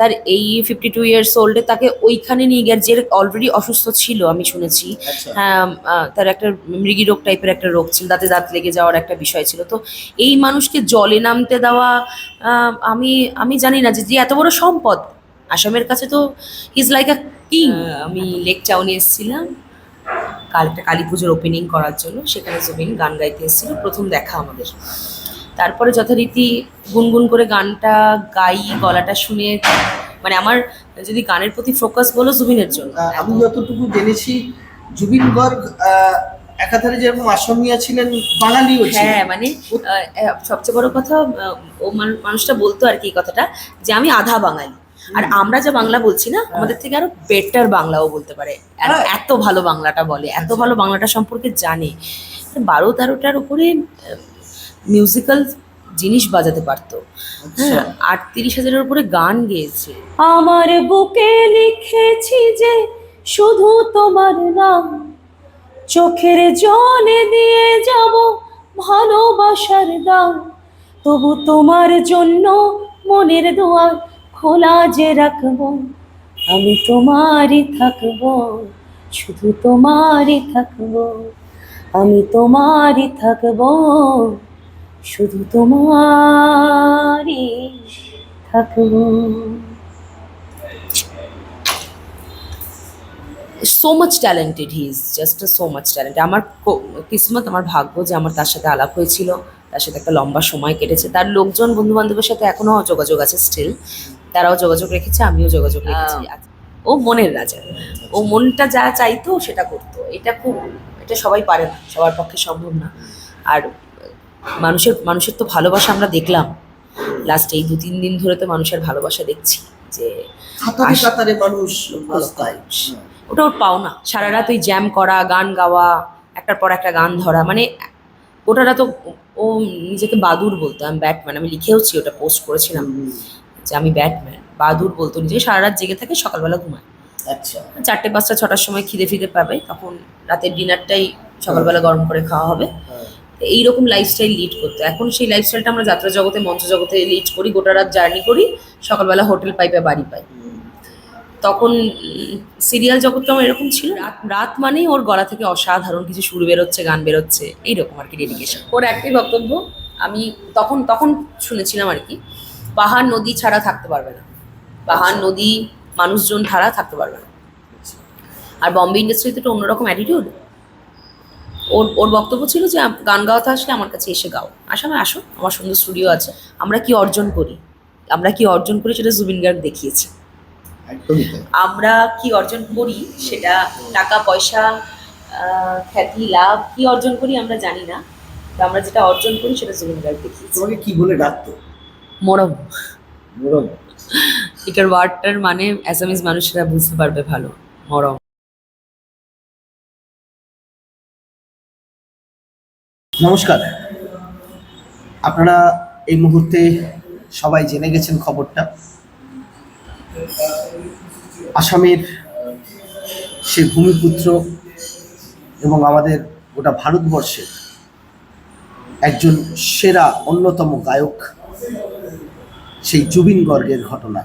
তার এই fifty two years ওল্ডে তাকে ওইখানে নিয়ে গিয়ে যে অলরেডি অসুস্থ ছিল আমি শুনেছি। আচ্ছা। হ্যাঁ তার একটা মৃগী রোগ টাইপের একটা রোগ ছিল দাঁতে দাঁত লেগে যাওয়ার একটা বিষয় ছিল। তো এই মানুষকে জলে নামতে দেওয়া আমি আমি জানি না যে যে এত বড় সম্পদ আসামের কাছে তো ইজ লাইক আ কিং আমি লেক টাউনে এসেছিলাম কালটা কালী পুজোর ওপেনিং করার জন্য সেখানে জুবিন গান গাইতে এসেছিল প্রথম দেখা আমাদের। তারপরে যথারীতি গুনগুন করে গানটা গাই গলাটা শুনে মানে আমার যদি গানের প্রতি ফোকাস বলো জুবিনের জন্য। আমি যতটুকু জেনেছি জুবিন গর্গ একাধারে যেরকম আসামিয়া ছিলেন বাঙালিও হ্যাঁ মানে সবচেয়ে বড় কথা ও মানুষটা বলতো আর কি এই কথাটা যে আমি আধা বাঙালি। আর আমরা যা বাংলা বলছি না আমাদের থেকে আরও বেটার বাংলাও বলতে পারে। হ্যাঁ। এত ভালো বাংলাটা বলে এত ভালো বাংলাটা সম্পর্কে জানে। বারো তেরোটার উপরে মিউজিক্যাল জিনিস বাজাতে পারতো। আচ্ছা। হ্যাঁ আটত্রিশ হাজারের উপরে গান গেয়েছে। আমার বুকে লিখেছি যে শুধু তোমার নাম চোখের জলে দিয়ে যাব ভালোবাসার দাম। তবু তোমার জন্য মনের দোয়ার খোলা যে রাখব আমি তোমারই থাকব শুধু তোমারই থাকব আমি তোমারই থাকব। শুধু তোমারই থাকব। So much talented he is just so much talented আমার কিসমত আমার ভাগ্য যে আমার তার সাথে আলাপ হয়েছিল তার সাথে একটা লম্বা সময় কেটেছে। তার লোকজন বন্ধু বান্ধবের সাথে এখনও যোগাযোগ আছে স্টিল তারাও যোগাযোগ রেখেছে আমিও যোগাযোগ রেখেছি। ও মনের রাজা। ও মনটা যা চাইতো সেটা করতো। এটা খুব এটা সবাই পারে না সবার পক্ষে সম্ভব না। আর মানুষের মানুষের তো ভালোবাসা আমরা দেখলাম। লাস্ট এই দু তিন দিন ধরে তো মানুষের ভালোবাসা দেখছি যে মানুষ ওটা ওর পাওনা। সারা রাত ওই জ্যাম করা গান গাওয়া একটার পর একটা গান ধরা। মানে ওটা তো ও- নিজেকে বাদুর বলতো। আমি ব্যাটম্যান আমি লিখেওছি ওটা পোস্ট করেছিলাম যে আমি ব্যাটম্যান বাদুর বলতো নিজে। সারা রাত জেগে থাকে সকালবেলা ঘুমায়। আচ্ছা। চারটে পাঁচটা ছটার সময় খিদে ফিদে পাবে। তখন রাতের ডিনারটাই সকালবেলা গরম করে খাওয়া হবে। হ্যাঁ। এইরকম লাইফস্টাইল লিড করতো। এখন সেই লাইফস্টাইলটা আমরা যাত্রা জগতে মঞ্চ জগতে লিড করি গোটা রাত জার্নি করি সকালবেলা হোটেল পাইপে বাড়ি পাই। তখন সিরিয়াল জগৎটা আমার এরকম ছিল। রাত রাত মানেই ওর গলা থেকে অসাধারণ কিছু সুর বেরোচ্ছে গান বেরোচ্ছে এইরকম আর কি ডেডিকেশন ওর একটাই বক্তব্য আমি তখন তখন শুনেছিলাম আর কি পাহাড় নদী ছাড়া থাকতে পারবে না। পাহাড় নদী মানুষজন ছাড়া থাকতে পারবে না। আর বম্বে ইন্ডাস্ট্রিতে তো অন্যরকম অ্যাটিটিউড ওর ওর বক্তব্য ছিল যে গান গাওয়াতে আসলে আমার কাছে এসে গাও। আসামে আসো আমার সুন্দর স্টুডিও আছে। আমরা কি অর্জন করি? আমরা কি অর্জন করি সেটা জুবিন গার্গ দেখিয়েছে। আমরা কি অর্জন করি সেটা টাকা পয়সা খ্যাতি লাভ কি অর্জন করি আমরা জানি না। তো আমরা যেটা অর্জন করি সেটা জুবিন গার্গ দেখিয়েছি। তোমাকে কি বলে ডাকতো? মরম। মরম। এটার ওয়ার্ডটার মানে অ্যাসামিজ মানুষেরা বুঝতে পারবে ভালো। মরম। নমস্কার। আপনারা এই মুহূর্তে সবাই জেনে গেছেন খবরটা। আসামের সে ভূমিপুত্র এবং আমাদের গোটা ভারতবর্ষের একজন সেরা অন্যতম গায়ক, সেই জুবিন গর্গের ঘটনা।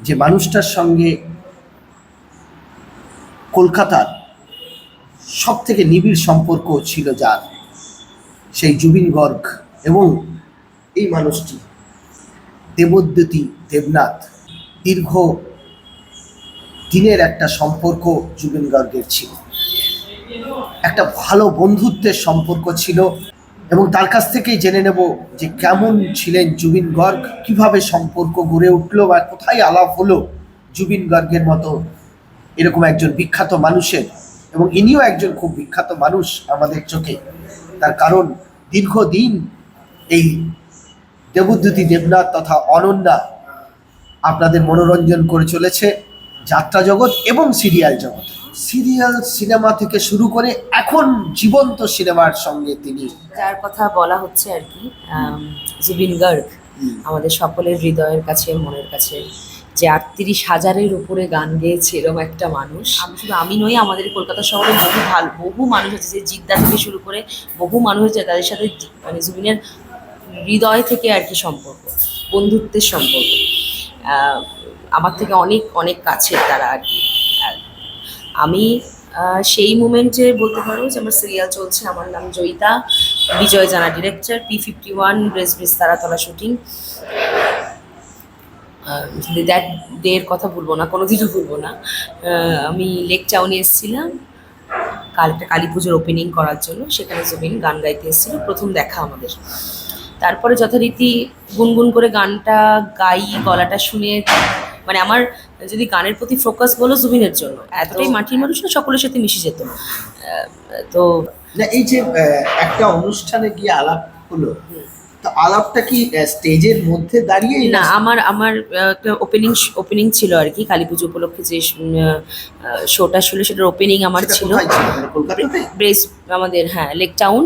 যে মানুষটার সঙ্গে কলকাতার সব থেকে নিবিড় সম্পর্ক ছিল যার। সেই জুবিন গর্গ এবং এই মানুষটি, দেবদ্যুতি দেবনাথ, দীর্ঘ দিনের একটা সম্পর্ক জুবিন গর্গের ছিল। একটা ভালো বন্ধুত্বের সম্পর্ক ছিল এবং তার কাছ থেকেই জেনে নেব যে কেমন ছিলেন জুবিন গর্গ, কীভাবে সম্পর্ক গড়ে উঠল বা কোথায় আলাপ হলো জুবিন গর্গের মতো এরকম একজন বিখ্যাত মানুষের এবং ইনিও একজন খুব বিখ্যাত মানুষ আমাদের চোখে। তার কারণ দীর্ঘদিন এই দেবদ্যুতি দেবনাথ তথা অনন্যা আপনাদের মনোরঞ্জন করে চলেছে যাত্রা জগৎ এবং সিরিয়াল জগৎ। সিরিয়াল সিনেমা থেকে শুরু করে এখন জীবন্ত সিনেমার সঙ্গে তিনি যার কথা বলা হচ্ছে আর কি জুবিন গার্গ আমাদের সকলের হৃদয়ের কাছে মনের কাছে। যে আটত্রিশ হাজারের উপরে গান গেয়েছে এরকম একটা মানুষ। আমি শুধু আমি নই, আমাদের কলকাতা শহরে বহু ভালো, বহু মানুষ আছে যে জিদ্দা থেকে শুরু করে বহু মানুষ আছে তাদের সাথে মানে জুবিনের হৃদয় থেকে আর কি সম্পর্ক, বন্ধুত্বের সম্পর্ক। আমার থেকে অনেক অনেক কাছের তারা আর কি। আমি সেই মুমেন্টে বলতে পারো যে আমার সিরিয়াল চলছে, আমার নাম Joyita, Bijoy Jana director P fifty one brace brace Taratala shooting that day এর কথা ভুলবো না কোনোদিনও ভুলবো না। আমি লেক টাউনে এসেছিলাম কাল একটা কালী পুজোর ওপেনিং করার জন্য সেখানে জমিন গান গাইতে এসেছিল প্রথম দেখা আমাদের। তারপরে যথারীতি গুনগুন করে গানটা গাই গলাটা শুনে মানে আমার যদি গানের প্রতি ফোকাস বলো জুবিনের জন্য এতটাই মাটির মানুষ না সকলের সাথে মিশে যেত। তো না এই যে একটা অনুষ্ঠানে গিয়ে আলাপ হলো তো আলাপটা কি স্টেজের মধ্যে দাঁড়িয়ে না আমার আমার ওপেনিং ওপেনিং ছিল আর কি কালী পুজো উপলক্ষে যে শোটা ছিল সেটার ওপেনিং আমার ছিল। মানে ব্রেস আমাদের হ্যাঁ লেক টাউন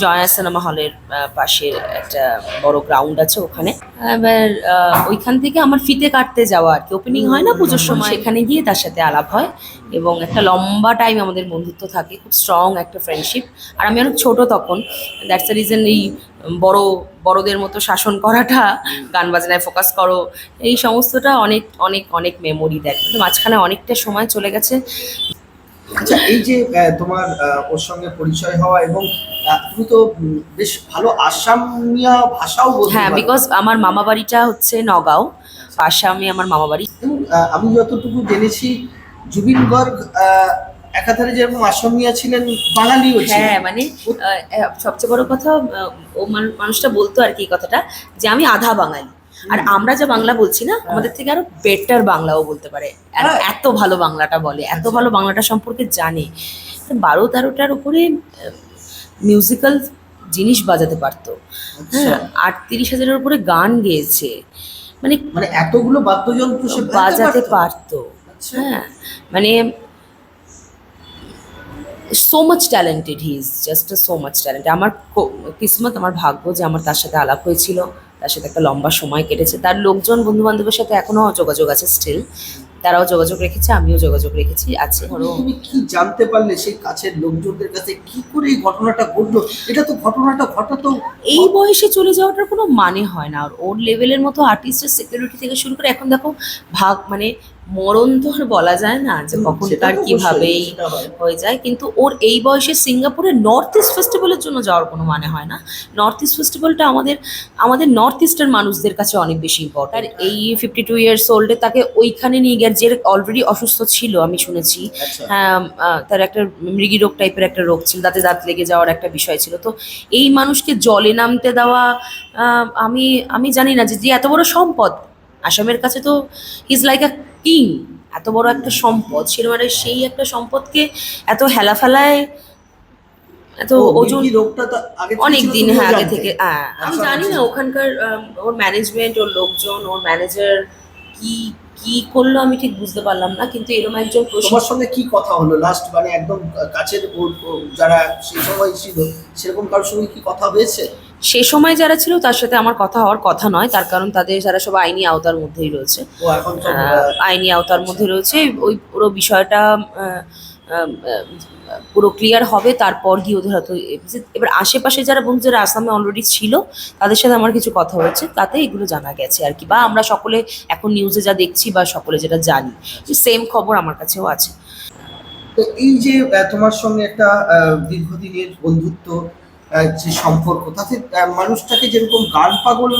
জয়া সিনেমা হলের পাশে একটা বড় গ্রাউন্ড আছে ওখানে। এবার ওইখান থেকে আমার ফিতে কাটতে যাওয়া আর কি। ওপেনিং হয় না পুজোর সময় এখানে গিয়ে তার সাথে আলাপ হয়। এবং একটা লম্বা টাইম আমাদের বন্ধুত্ব থাকে খুব স্ট্রং একটা ফ্রেন্ডশিপ আর আমি অনেক ছোট তখন দ্যাটস দ্য রিজন এই বড় বড়দের মতো শাসন করাটা গান বাজনায় ফোকাস করো এই সমস্তটা অনেক অনেক অনেক মেমোরি দেয়। কিন্তু মাঝখানে অনেকটা সময় চলে গেছে। আচ্ছা এই যে তোমার ওর সঙ্গে পরিচয় হওয়া এবং তুমি তো বেশ ভালো আসামিয়া ভাষাও বলতে হ্যাঁ বিকজ আমার মামা বাড়িটা হচ্ছে নগাঁও আমি আমার মামা বাড়ি আমি যতটুকু জেনেছি জুবিন গর্গ একাধারে যেরকম আসামিয়া ছিলেন বাঙালিও হ্যাঁ মানে আহ, সবচেয়ে বড় কথা ও মানুষটা বলতো আর কি এই কথাটা যে আমি আধা বাঙালি। আর আমরা যে বাংলা বলছি না আমাদের থেকে আরও বেটার বাংলাও বলতে পারে। আর হ্যাঁ। এত ভালো বাংলাটা বলে এত ভালো বাংলাটা সম্পর্কে জানে। বারো তেরোটার উপরে মিউজিক্যাল জিনিস বাজাতে পারতো। আচ্ছা। হ্যাঁ আটত্রিশ হাজারের উপরে গান গেয়েছে। মানে মানে এতগুলো বাদ্যযন্ত্র সে বাজাতে পারতো? হ্যাঁ মানে so much talented he is just so much talented আমার কিসমত আমার ভাগ্য যে আমার তার সাথে আলাপ হয়েছিল তার সাথে একটা লম্বা সময় কেটেছে। তার লোকজন বন্ধু বান্ধবের সাথে এখনও যোগাযোগ আছে স্টিল তারাও যোগাযোগ রেখেছে আমিও যোগাযোগ রেখেছি আছে। তুমি কি জানতে পারলে সেই কাছের লোকজনদের কাছে কি করে এই ঘটনাটা ঘটলো? এটা তো ঘটনাটা ঘটাতো। এই বয়সে চলে যাওয়াটার কোনো মানে হয় না। আর ওর লেভেলের মতো আর্টিস্টের সিকিউরিটি থেকে শুরু করে এখন দেখো ভাগ মানে মরণ তো আর বলা যায় না যে কখন তার কিভাবেই হয়। যায়। কিন্তু ওর এই বয়সে সিঙ্গাপুরে নর্থ ইস্ট ফেস্টিভ্যালের জন্য যাওয়ার কোনো মানে হয় না। নর্থ ইস্ট ফেস্টিভ্যালটা আমাদের আমাদের নর্থ ইস্টের মানুষদের কাছে অনেক বেশি ইম্পর্টেন্ট আর এই ফিফটি টু ইয়ার্স ওল্ডে তাকে ওইখানে নিয়ে গিয়ে যে অলরেডি অসুস্থ ছিল আমি শুনেছি। আচ্ছা। হ্যাঁ তার একটা মৃগী রোগ টাইপের একটা রোগ ছিল দাঁতে দাঁত লেগে যাওয়ার একটা বিষয় ছিল। তো এই মানুষকে জলে নামতে দেওয়া আমি আমি জানি না যে যে এত বড় সম্পদ আসামের কাছে তো ইজ লাইক আ কিং এত বড় একটা সম্পদ সে মানে সেই একটা সম্পদকে এত হেলাফেলায় এত ওজন আগে অনেক দিন হ্যাঁ আগে থেকে হ্যাঁ আমি আচ্ছা, জানি না আচ্ছা। ওখানকার ওর ম্যানেজমেন্ট ওর লোকজন ওর ম্যানেজার কি কি করল আমি ঠিক বুঝতে পারলাম না কিন্তু এরকম একজন তোমার সঙ্গে কি কথা হলো? লাস্ট মানে একদম কাছের যারা সেই সময় ছিল সেরকম কারোর সঙ্গে কি কথা হয়েছে? সে সময় যারা ছিল তার সাথে আমার কথা হওয়ার কথা নয়। তার কারণ তাদের যারা সব আইনি আওতার মধ্যেই রয়েছে। এখন আইনি আওতার মধ্যে রয়েছে। ওই পুরো বিষয়টা পুরো ক্লিয়ার হবে। তারপর গিয়ে ওদের হয়তো এবার আশেপাশে যারা বন্ধু যারা আসামে অলরেডি ছিল তাদের সাথে আমার কিছু কথা হয়েছে। তাতে এগুলো জানা গেছে আর কি। বা আমরা সকলে এখন নিউজে যা দেখছি বা সকলে যেটা জানি সেম খবর আমার কাছেও আছে। তো এই যে তোমার সঙ্গে একটা দীর্ঘদিনের বন্ধুত্ব যে সম্পর্ক তাতে মানুষটাকে যেরকম গান পাগল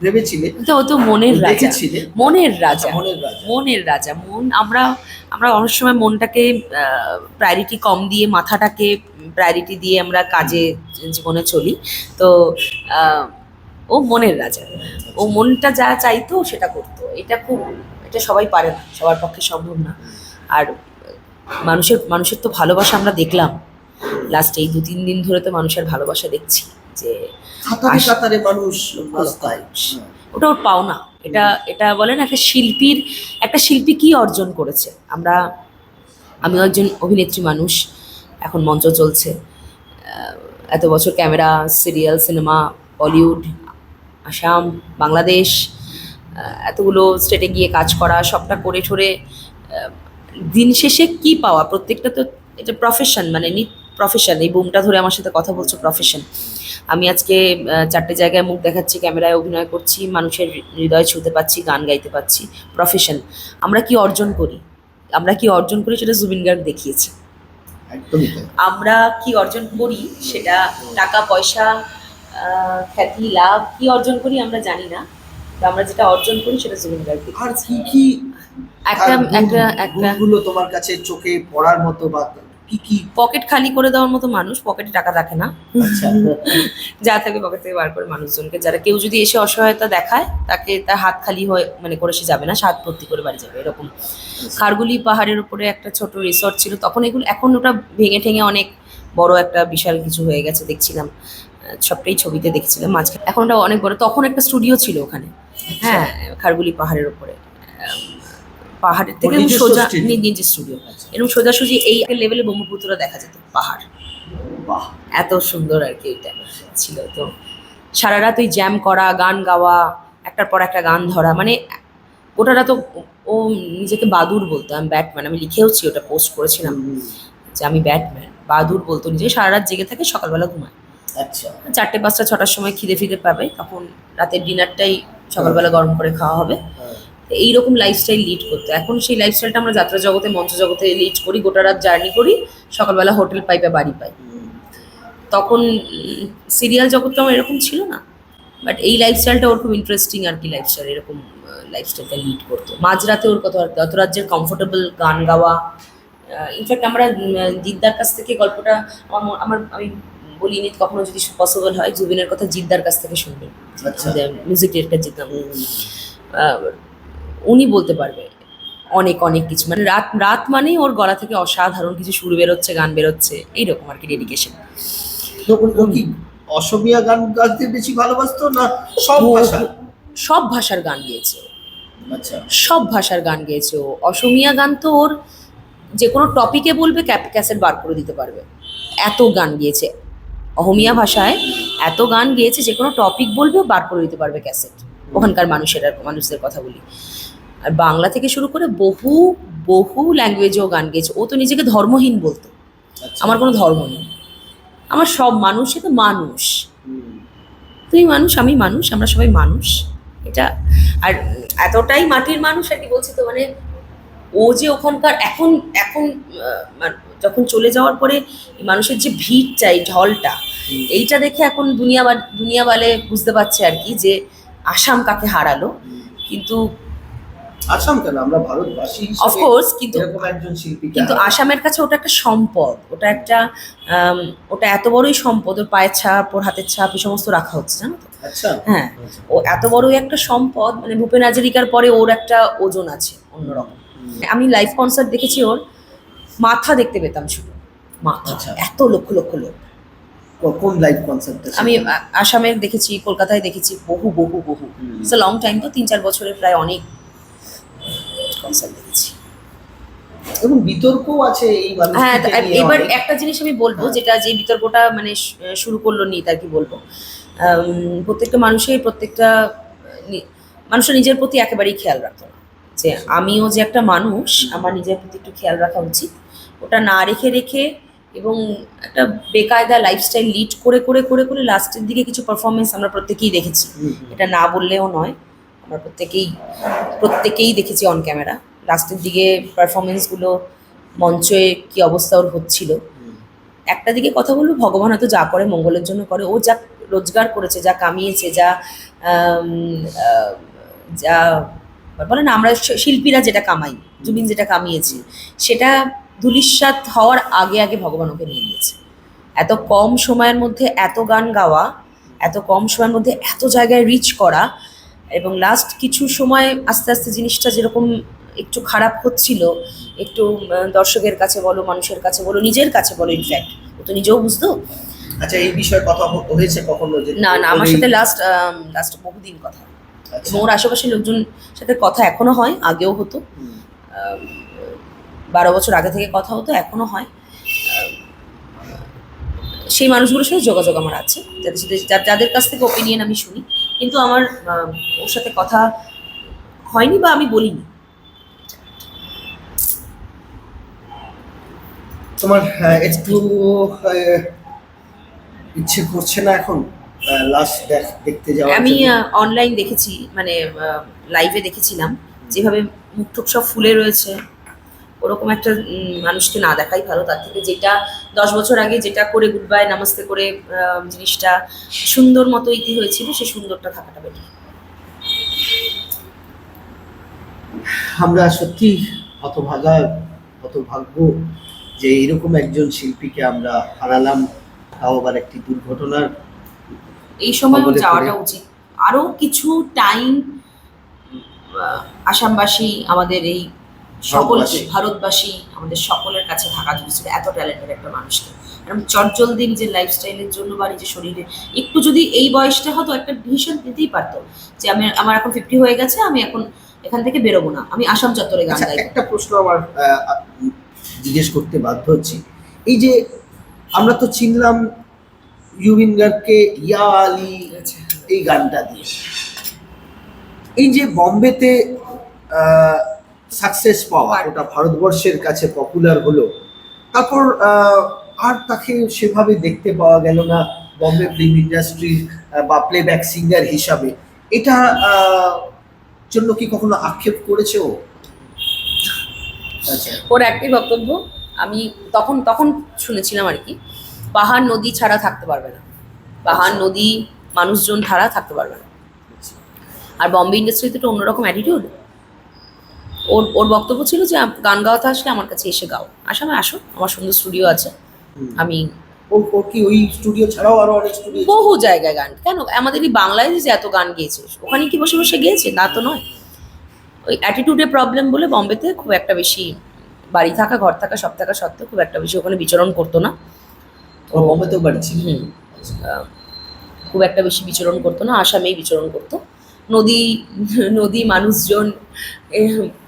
ভেবেছিলে তো ও তো মনের রাজা। মনের রাজা। মনের রাজা। মনের রাজা। মন আমরা আমরা অনেক সময় মনটাকে প্রায়োরিটি কম দিয়ে মাথাটাকে প্রায়োরিটি দিয়ে আমরা কাজে জীবনে চলি। তো ও মনের রাজা। ও মনটা যা চাইতো সেটা করতো। এটা খুব এটা সবাই পারে না। সবার পক্ষে সম্ভব না। আর মানুষের মানুষের তো ভালোবাসা আমরা দেখলাম। লাস্ট এই দু তিন দিন ধরে তো মানুষের ভালোবাসা দেখছি যে মানুষ ওটা ওর পাওনা। এটা এটা বলে না একটা শিল্পীর একটা শিল্পী কি অর্জন করেছে? আমরা আমিও একজন অভিনেত্রী মানুষ এখন মঞ্চ চলছে। এত বছর camera serial cinema Bollywood Assam Bangladesh এতগুলো স্টেটে গিয়ে কাজ করা সবটা করে ঠরে দিন শেষে কি পাওয়া? প্রত্যেকটা তো এটা প্রফেশন মানে প্রফেশন এই বুমটা ধরে আমার সাথে কথা বলছো প্রফেশন আমি আজকে চারটে জায়গায় মুখ দেখাচ্ছি ক্যামেরায় অভিনয় করছি মানুষের হৃদয় ছুঁতে পাচ্ছি গান গাইতে পাচ্ছি প্রফেশন আমরা কি অর্জন করি? আমরা কি অর্জন করি সেটা জুবিন গার্গ দেখিয়েছে। আমরা কি অর্জন করি সেটা টাকা পয়সা খ্যাতি লাভ কি অর্জন করি আমরা জানি না তো আমরা যেটা অর্জন করি সেটা জুবিন গার্গ। আর কি কি একটা একটা একটা। তোমার কাছে চোখে পড়ার মতো বা কি কি? পকেট খালি করে দেওয়ার মতো মানুষ পকেটে টাকা রাখে না। আচ্ছা। যা থাকে পকেট থেকে বার করে মানুষজনকে। যারা কেউ যদি এসে অসহায়তা দেখায় তাকে তার হাত খালি হয়ে মানে করে সে যাবে না সে হাত ভর্তি করে বাড়ি যাবে এরকম। খারগুলি পাহাড়ের উপরে একটা ছোট রিসর্ট ছিল তখন এগুলো এখন ওটা ভেঙে ঠেঙে অনেক বড় একটা বিশাল কিছু হয়ে গেছে দেখছিলাম। সবটাই ছবিতে দেখছিলাম মাঝখানে। এখন ওটা অনেক বড় তখন একটা স্টুডিও ছিল ওখানে। হ্যাঁ খারগুলি পাহাড়ের উপরে। পাহাড়ের থেকে সোজা নিজের স্টুডিও এরকম সোজাসুজি এই লেভেলে ব্রহ্মপুত্র দেখা যেত পাহাড়। বাহ। এত সুন্দর আর কি এটা ছিল। তো সারা রাত ওই জ্যাম করা গান গাওয়া একটার পর একটা গান ধরা মানে ওটা রাত ও- নিজেকে বাদুর বলতো। আমি ব্যাটম্যান আমি লিখেওছি ওটা পোস্ট করেছিলাম যে আমি ব্যাটম্যান বাদুর বলতো নিজে। সারা রাত জেগে থাকে সকালবেলা ঘুমায়। আচ্ছা। চারটে পাঁচটা ছটার সময় খিদে ফিদে পাবে তখন রাতের ডিনারটাই সকালবেলা গরম করে খাওয়া হবে। হ্যাঁ। তো এইরকম লাইফস্টাইল লিড করতো। এখন সেই লাইফস্টাইলটা আমরা যাত্রা জগতে মঞ্চ জগতে লিড করি গোটা রাত জার্নি করি সকালবেলা হোটেল পাই বা বাড়ি পাই। তখন সিরিয়াল জগৎটা আমার এরকম ছিল না। বাট এই লাইফস্টাইলটা ওর খুব ইন্টারেস্টিং আর কি লাইফস্টাইল এরকম লাইফস্টাইলটা লিড করতো। মাঝরাতে ওর কত যত রাজ্যের কমফোর্টেবল গান গাওয়া ইনফ্যাক্ট আমরা জিদ্দার কাছ থেকে গল্পটা আমার আমার আমি বলিনি কখনো যদি পসিবল হয় জুবিনের কথা জিদ্দার কাছ থেকে শুনবেন মিউজিক ডিরেক্টর জিদ্দার উনি বলতে পারবে অনেক অনেক কিছু। মানে রাত রাত মানেই ওর গলা থেকে অসাধারণ কিছু সুর বেরোচ্ছে গান বেরোচ্ছে এইরকম আর কি ডেডিকেশন অসমীয়া গান গাইতে বেশি ভালোবাসতো না সব ভাষা? সব ভাষার গান গেয়েছে। আচ্ছা। সব ভাষার গান গেয়েছে ও। অসমীয়া গান তো ওর যে কোনো টপিকে বলবে ক্যাসেট বার করে দিতে পারবে। এত গান গিয়েছে। অহমিয়া ভাষায় এত গান গিয়েছে যে কোনো টপিক বলবে বার করে দিতে পারবে ক্যাসেট। ওখানকার মানুষের মানুষদের কথা বলি। আর বাংলা থেকে শুরু করে বহু বহু ল্যাঙ্গুয়েজেও গান গেয়েছে। ও তো নিজেকে ধর্মহীন বলতো। আচ্ছা। আমার কোনো ধর্ম নেই। আমার সব মানুষই তো মানুষ। তুই মানুষ আমি মানুষ আমরা সবাই মানুষ। এটা আর এতটাই মাটির মানুষ আর কি বলছি তো মানে ও যে ওখানকার এখন এখন যখন চলে যাওয়ার পরে মানুষের যে ভিড় চাই ঢলটা এইটা দেখে এখন দুনিয়া দুনিয়া বালে বুঝতে পারছে আর কি যে আসাম কাকে হারালো? কিন্তু আসাম কেন? আমরা ভারতবাসী অফকোর্স কিন্তু একজন শিল্পী কিন্তু আসামের কাছে ওটা একটা সম্পদ। ওটা একটা ওটা এত বড়ই সম্পদ ওর পায়ের ছাপ ওর হাতের ছাপ এই সমস্ত রাখা হচ্ছে জানো তো? আচ্ছা। হ্যাঁ। ও এত বড়ই একটা সম্পদ মানে ভূপেন হাজারিকার পরে ওর একটা ওজন আছে অন্যরকম। আমি লাইভ কনসার্ট দেখেছি ওর মাথা দেখতে পেতাম শুধু। মাথা। আচ্ছা। এত লক্ষ লক্ষ লোক। কোন লাইভ কনসার্টটা আমি আসামের দেখেছি কলকাতায় দেখেছি বহু বহু বহু। ইটস লং টাইম তো তিন চার বছরের প্রায় অনেক কনসার্ট দেখেছি। এবং বিতর্কও আছে এই হ্যাঁ এবার একটা জিনিস আমি বলব হ্যাঁ। যেটা যে বিতর্কটা মানে শুরু করল নিত আর কি বলব প্রত্যেকটা মানুষের প্রত্যেকটা মানুষের নিজের প্রতি একেবারেই খেয়াল রাখতো না। যে আমিও যে একটা মানুষ আমার নিজের প্রতি একটু খেয়াল রাখা উচিত। ওটা না রেখে রেখে এবং একটা বেকায়দা লাইফস্টাইল লিড করে করে করে করে লাস্টের দিকে কিছু পারফরমেন্স আমরা প্রত্যেকেই দেখেছি। এটা না বললেও নয় আমরা প্রত্যেকেই প্রত্যেকেই দেখেছি অন ক্যামেরা লাস্টের দিকে পারফরমেন্সগুলো মঞ্চে কি অবস্থা ওর হচ্ছিল। একটা দিকে কথা বলব ভগবান হয়তো যা করে মঙ্গলের জন্য করে। ও যা রোজগার করেছে যা কামিয়েছে যা যা বলে না আমরা শিল্পীরা যেটা কামাই জুবিন যেটা কামিয়েছে সেটা ধুলিস্বাদ হওয়ার আগে আগে ভগবান ওকে নিয়ে নিয়েছে। এত কম সময়ের মধ্যে এত গান গাওয়া এত কম সময়ের মধ্যে এত জায়গায় রিচ করা এবং লাস্ট কিছু সময় আস্তে আস্তে জিনিসটা যেরকম একটু খারাপ হচ্ছিল একটু দর্শকের কাছে বলো মানুষের কাছে বলো নিজের কাছে বলো ইনফ্যাক্ট ও তো নিজেও বুঝতো। আচ্ছা এই বিষয়ে কথা হয়েছে কখনো না না আমার সাথে লাস্ট লাস্ট বহুদিন কথা। আচ্ছা। এবং ওর আশেপাশের লোকজন সাথে কথা এখনও হয় আগেও হতো। বারো বছর আগে থেকে কথা হতো এখনও হয়। সেই মানুষগুলোর সাথে যোগাযোগ আমার আছে। যাদের সাথে যাদের কাছ থেকে ওপিনিয়ন আমি শুনি। কিন্তু আমার ওর সাথে কথা হয়নি বা আমি বলিনি। তোমার আহ, একটু ইচ্ছে করছে না এখন? লাস্ট দেখতে যাওয়া আমি অনলাইন দেখেছি মানে লাইভে দেখেছিলাম। যেভাবে মুখ টুক সব ফুলে রয়েছে। ওরকম একটা মানুষকে না দেখাই ভালো। তার থেকে যেটা দশ বছর আগে যেটা করে গুড বাই নামাস্তে করে জিনিসটা সুন্দর মতো ইতি হয়েছিল সে সুন্দরটা থাকাটা বেটার আমরা সত্যি হতভাগা হতভাগ্য যে এরকম একজন শিল্পীকে আমরা হারালাম তাও আবার একটি দুর্ঘটনার এই সময় যাওয়াটা উচিত। আরও কিছু টাইম আসামবাসী আমাদের এই সকল ভারতবাসী। আমাদের সকলের কাছে থাকা উচিত এত ট্যালেন্টেড একটা মানুষকে। এরকম চটজলদি নিজের লাইফস্টাইলের জন্য বা নিজের শরীরে একটু যদি এই বয়সটা হতো একটা ডিসিশন নিতেই পারতো যে আমি আমার এখন ফিফটি হয়ে গেছে আমি এখন এখান থেকে বেরোবো না। আমি আসাম চত্বরে গান আচ্ছা গাইবো। একটা প্রশ্ন আমার জিজ্ঞেস করতে বাধ্য হচ্ছি। এই যে আমরা তো চিনলাম ইউবিন গার্গকে ইয়া আলী এই গানটা দিয়ে। এই যে বম্বেতে সাকসেস পাওয়া ওটা ভারতবর্ষের কাছে পপুলার হলো। তারপর আর তাকে সেভাবে দেখতে পাওয়া গেল না বম্বে ফিল্ম ইন্ডাস্ট্রির বা প্লেব্যাক সিঙ্গার হিসাবে। এটা জন্য কি কখনো আক্ষেপ করেছে ও? আচ্ছা। ওর একটাই বক্তব্য আমি তখন তখন শুনেছিলাম আর কি পাহাড় নদী ছাড়া থাকতে পারবে না। পাহাড় নদী মানুষজন ছাড়া থাকতে পারবে না। আর বম্বে ইন্ডাস্ট্রিতে তো অন্যরকম অ্যাটিটিউড ওর ওর বক্তব্য ছিল যে গান গাওয়াতে আসলে আমার কাছে এসে গাও। আসামে আসো আমার সুন্দর স্টুডিও আছে। আমি ওর ওর কি ওই স্টুডিও ছাড়াও আরও অনেক স্টুডিও বহু জায়গায় গান। কেন? আমাদের এই বাংলায় যে এত গান গেয়েছে ওখানে কি বসে বসে গিয়েছে? তা তো নয়। ওই অ্যাটিটিউডের প্রবলেম বলে বম্বেতে খুব একটা বেশি বাড়ি থাকা ঘর থাকা সব থাকা সত্ত্বেও খুব একটা বেশি ওখানে বিচরণ করতো না। বোম্বেতেও বাড়ি ছিল? খুব একটা বেশি বিচরণ করতো না আসামেই বিচরণ করতো। নদী নদী মানুষজন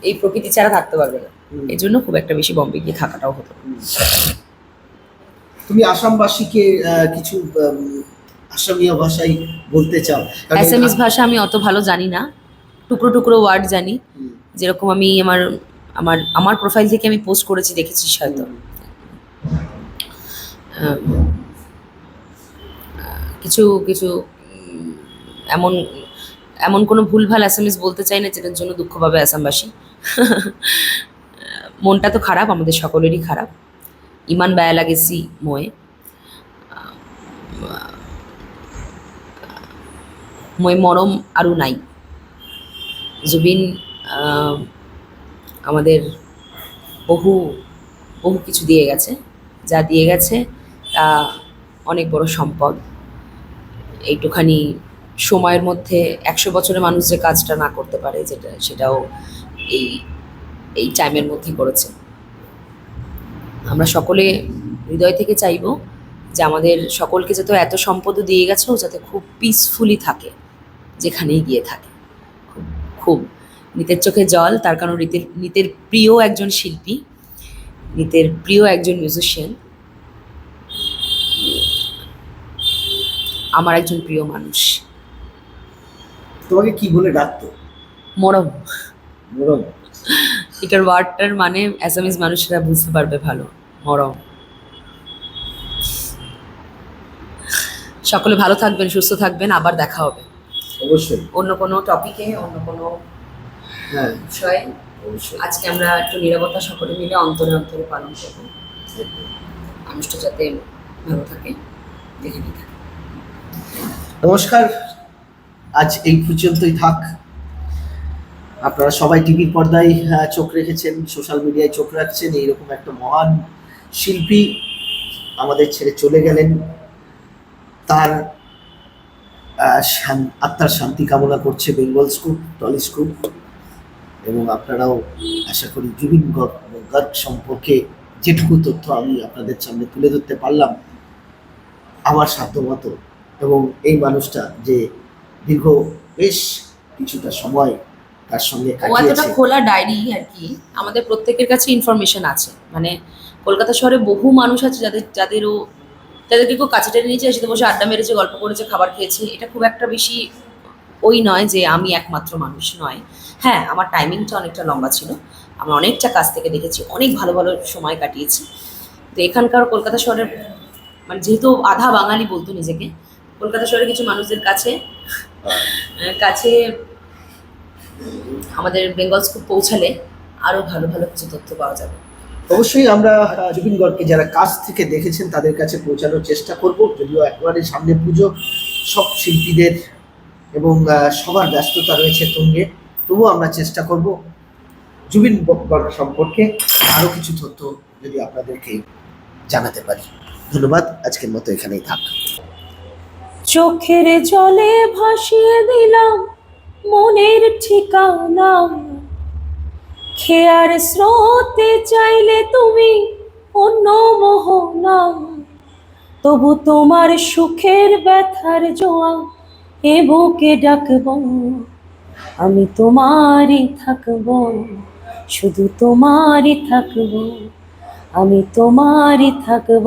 এই প্রকৃতি ছাড়া থাকতে পারবে না। এই জন্য খুব একটা বেশি বম্বে গিয়ে থাকাটাও হতো। তুমি আসামবাসীকে কিছু আসামিয়া ভাষায় বলতে চাও। অ্যাসামিস ভাষা আমি অত ভালো জানি না। টুকরো টুকরো ওয়ার্ড জানি। যেরকম আমি আমার আমার আমার প্রোফাইল থেকে আমি পোস্ট করেছি দেখেছি হয়তো। কিছু কিছু এমন এমন কোনো ভুলভাল অ্যাসামিস বলতে চাই না, যেটার জন্য দুঃখ পাবে আসামবাসী মনটা তো খারাপ, আমাদের সকলেরই খারাপ। ইমান বেয়া লাগেছি ময়ে। মই মরম আরও নাই। জুবিন আমাদের বহু বহু কিছু দিয়ে গেছে। যা দিয়ে গেছে তা অনেক বড় সম্পদ। এইটুখানি সময়ের মধ্যে একশো বছরের মানুষ যে কাজটা না করতে পারে, যেটা, সেটাও এই এই টাইমের মধ্যে করেছে। আমরা সকলে হৃদয় থেকে চাইব যে আমাদের সকলকে যাতে এত সম্পদও দিয়ে গেছে যাতে খুব পিসফুলি থাকে, যেখানেই গিয়ে থাকে। খুব খুব। নিতের চোখে জল, তার কারণ নিতের নিতের প্রিয় একজন শিল্পী, নিতের প্রিয় একজন মিউজিশিয়ান আমার একজন প্রিয় মানুষ। তোমাকে কি বলে ডাকতো? মরম। মরম। এটার ওয়ার্ডটার মানে অ্যাসামিজ মানুষরা বুঝতে পারবে ভালো। মরম। সকলে ভালো থাকবেন সুস্থ থাকবেন আবার দেখা হবে। অবশ্যই। অন্য কোনো টপিকে অন্য কোনো হ্যাঁ। বিষয়ে? আজকে আমরা একটু নিরাপত্তা সকলে মিলে অন্তরে অন্তরে পালন করব। মানুষটা যাতে ভালো থাকে যেখানেই থাকে নমস্কার। আজ এই পর্যন্তই থাক। আপনারা সবাই টিভির পর্দায় চোখ রেখেছেন সোশ্যাল মিডিয়ায় চোখ রাখছেন, এইরকম একটা মহান শিল্পী আমাদের ছেড়ে চলে গেলেন। তার আত্মার শান্তি কামনা করছে বেঙ্গল স্কুপ টলিস্কুপ এবং আপনারাও আশা করি জুবিন গর্গ সম্পর্কে যেটুকু তথ্য আমি আপনাদের সামনে তুলে ধরতে পারলাম, আমার সাধ্যমতো। এবং এই মানুষটা যে দীর্ঘ বেশ কিছুটা সময় তার সঙ্গে এতটা কাটিয়েছে। খোলা ডায়েরি আর কি। আমাদের প্রত্যেকের কাছে ইনফরমেশন আছে। মানে কলকাতা শহরে বহু মানুষ আছে যাদের যাদেরও যাদেরকে কেউ কাছে টেনে নিয়েছে সেটা বসে আড্ডা মেরেছে গল্প করেছে খাবার খেয়েছে। এটা খুব একটা বেশি ওই নয় যে আমি একমাত্র মানুষ নয়। হ্যাঁ আমার টাইমিংটা অনেকটা লম্বা ছিল। আমরা অনেকটা কাছ থেকে দেখেছি অনেক ভালো ভালো সময় কাটিয়েছি। তো এখানকার কলকাতা শহরের মানে যেহেতু আধা বাঙালি বলতো নিজেকে কলকাতা শহরের কিছু মানুষদের কাছে কাছে আমাদের বেঙ্গল স্কুপ পৌঁছালে আরও ভালো ভালো কিছু তথ্য পাওয়া যাবে। অবশ্যই আমরা জুবিন গর্গকে যারা কাছ থেকে দেখেছেন তাদের কাছে পৌঁছানোর চেষ্টা করব। যদিও একেবারে সামনে পুজো, সব শিল্পীদের এবং সবার ব্যস্ততা রয়েছে তুঙ্গে, তবুও আমরা চেষ্টা করব জুবিন গর্গ সম্পর্কে আরও কিছু তথ্য যদি আপনাদেরকে জানাতে পারি। ধন্যবাদ, আজকের মতো এখানেই থাক। চোখের জলে ভাসিয়ে দিলাম মনের ঠিকানা। খেয়ার স্রোতে চাইলে তুমি অন্য মোহনা তবু তোমার সুখের ব্যথার জোয়া এ বুকে ডাকব। আমি তোমারই থাকব, শুধু তোমারই থাকব। আমি তোমারই থাকব।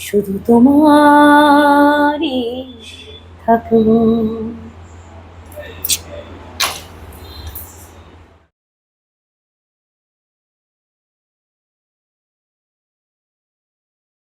শুধু তোমারই থাকব।